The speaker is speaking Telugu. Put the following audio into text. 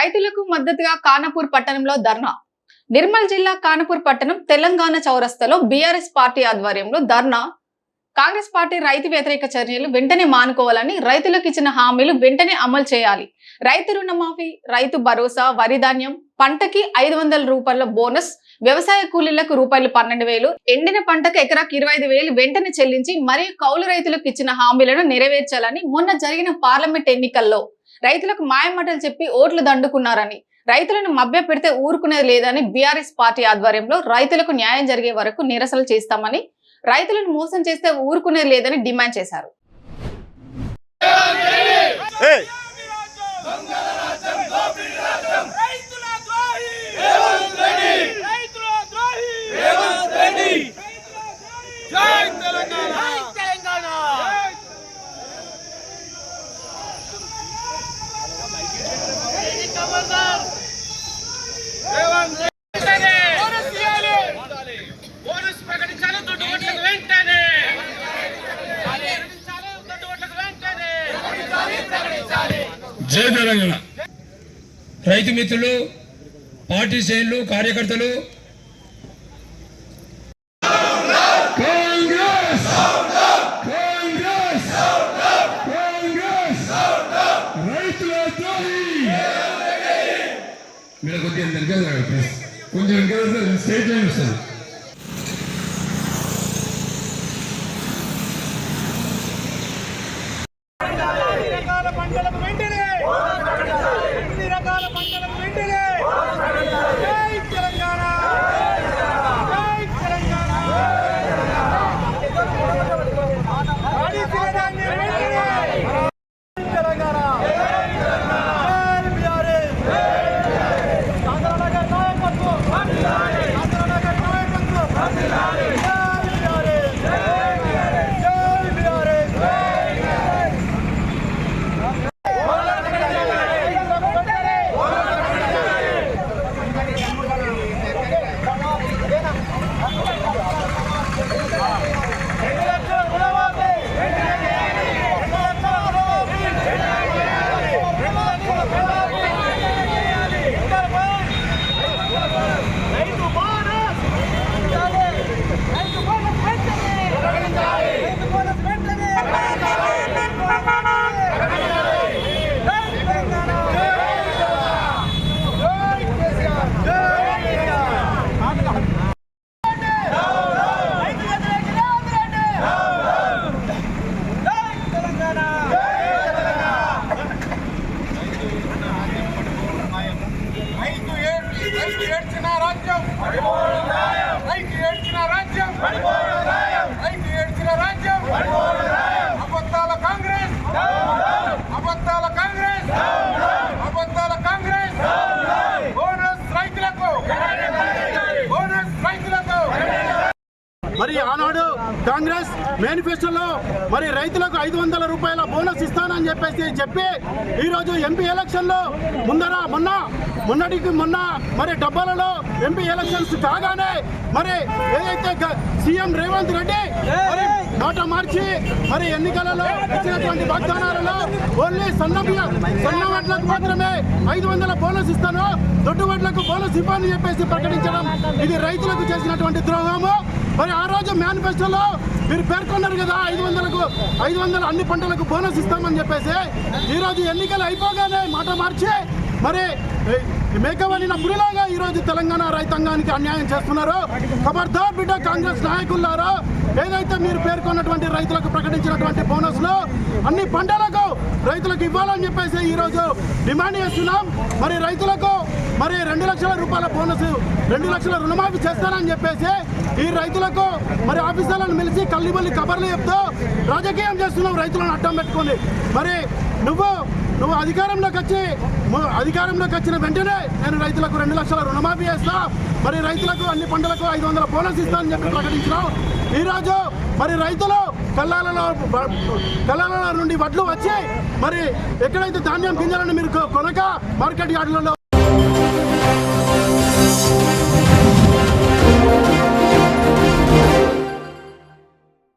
రైతులకు మద్దతుగా కానపూర్ పట్టణంలో ధర్నా. నిర్మల్ జిల్లా కానపూర్ పట్టణం తెలంగాణ చౌరస్తలో బీఆర్ఎస్ పార్టీ ఆధ్వర్యంలో ధర్నా. కాంగ్రెస్ పార్టీ రైతు వ్యతిరేక చర్యలు వెంటనే మానుకోవాలని రైతులకు ఇచ్చిన హామీలు వెంటనే అమలు చేయాలి. రైతు రుణమాఫీ రైతు భరోసా వరిధాన్యం పంటకి ఐదు వందల రూపాయల బోనస్ వ్యవసాయ కూలీలకు రూపాయలు పన్నెండు వేలు ఎండిన పంటకు ఎకరాకు ఇరవై ఐదు వేలు వెంటనే చెల్లించి మరియు కౌలు రైతులకు ఇచ్చిన హామీలను నెరవేర్చాలని మొన్న జరిగిన పార్లమెంట్ ఎన్నికల్లో రైతులకు మాయమాటలు చెప్పి ఓట్లు దండుకున్నారని రైతులను మభ్య పెడితే ఊరుకునేది లేదని బీఆర్ఎస్ పార్టీ ఆధ్వర్యంలో రైతులకు న్యాయం జరిగే వరకు నిరసనలు చేస్తామని రైతులను మోసం చేస్తే ఊరుకునేది లేదని డిమాండ్ చేశారు ఏయ్ రైతుల ద్రోహి రేవంత్ రెడ్డి రైతుల ద్రోహి రేవంత్ రెడ్డి జై తెలంగాణ జై తెలంగాణ రేవంత్ రెడ్డి బోనస్ ఇవ్వాలి బోనస్ ప్రకటించాలి దుడ్డు ఓట్లకు వెంటనే ప్రకటించాలి దుడ్డు ఓట్లకు వెంటనే జై తెలంగాణ. రైతు మిత్రులు పార్టీ శ్రేణులు కార్యకర్తలు. కాంగ్రెస్! కాంగ్రెస్! కాంగ్రెస్! రైతుల ద్రోహి మీరు కొద్దిగా. కొంచెం స్టేట్ లైన్ వస్తుంది Everybody! రైతు ఏడ్చిన రాజ్యం. రైతు ఏడ్చిన రాజ్యం. రైతు ఏడ్చిన రాజ్యం. అబద్ధాల కాంగ్రెస్. అబద్ధాల కాంగ్రెస్. అబద్ధాల కాంగ్రెస్. బోనస్ రైతులకు. బోనస్ రైతులకు. మరి ఆనాడు కాంగ్రెస్ మేనిఫెస్టోలో మరి రైతులకు ఐదు వందల రూపాయల బోనస్ ఇస్తానని చెప్పేసి చెప్పి ఈరోజు ఎంపీ ఎలక్షన్లో ముందర మొన్న మొన్నటికి మొన్న మరి డబ్బాలలో ఎంపీ ఎలక్షన్స్ కాగానే మరి ఏదైతే సీఎం రేవంత్ రెడ్డి మరి మాట మార్చి మరి ఎన్నికలలో ఇచ్చినటువంటి వాగ్దానాలలో ఓన్లీ సన్న సన్న వడ్లకు మాత్రమే ఐదు వందల బోనస్ ఇస్తాను. దొడ్డు వడ్లకు బోనస్ ఇవ్వని చెప్పేసి ప్రకటించడం ఇది రైతులకు చేసినటువంటి ద్రోహము. మరి ఆ రోజు మేనిఫెస్టోలో మీరు పేర్కొన్నారు కదా ఐదు వందలకు ఐదు వందల అన్ని పంటలకు బోనస్ ఇస్తామని చెప్పేసి. ఈరోజు ఎన్నికలు అయిపోగానే మాట మార్చి మరి మేకవల్లిన పురిలాగా ఈరోజు తెలంగాణ రైతాంగానికి అన్యాయం చేస్తున్నారు? ఖబర్దార్ బిడ్డ కాంగ్రెస్ నాయకులారా? ఏదైతే మీరు పేర్కొన్నటువంటి రైతులకు ప్రకటించినటువంటి బోనస్లు అన్ని పంటలకు రైతులకు ఇవ్వాలని చెప్పేసి ఈరోజు డిమాండ్ చేస్తున్నాం. మరి రైతులకు మరి రెండు లక్షల రూపాయల బోనస్ రెండు లక్షల రుణమాఫీ చేస్తానని చెప్పేసి ఈ రైతులకు మరి ఆఫీసర్లను మిలిచి కల్లిబల్లి కబర్లు చెప్తూ రాజకీయం చేస్తున్నాం రైతులను అడ్డం పెట్టుకొని. మరి నువ్వు నువ్వు అధికారంలోకి వచ్చి అధికారంలోకి వచ్చిన వెంటనే నేను రైతులకు రెండు లక్షల రుణమాఫీ చేస్తా. మరి రైతులకు అన్ని పంటలకు ఐదు వందల బోనస్ ఇస్తానని చెప్పి ప్రకటించినావు. ఈరోజు మరి రైతులు కల్లాలలో కల్లాల నుండి వడ్లు వచ్చి మరి ఎక్కడైతే ధాన్యం గింజలను మీరు కొనక మార్కెట్ యార్డులలో